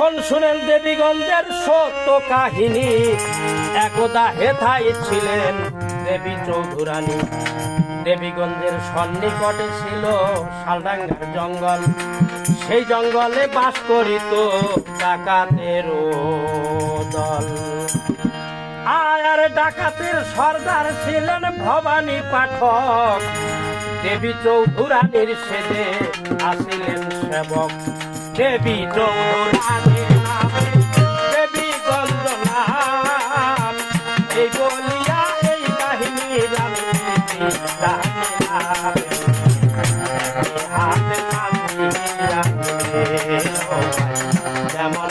এখন শুনেন দেবীগঞ্জের সত্য কাহিনী। একদা হেথাই ছিলেন দেবী চৌধুরানী। দেবীগঞ্জের সন্নিকটে ছিল শালডাঙ্গার জঙ্গল। সেই জঙ্গলে বাস করিত ডাকাতের দল। আয়ার ডাকাতের সর্দার ছিলেন ভবানী পাঠক। দেবী চৌধুরানীর সেদে আসিলেন সেবক। দেবী চৌধুরানীর নামে দেবী গঞ্জ নাম এই বলিয়া এই কাঁদিয়া যেমন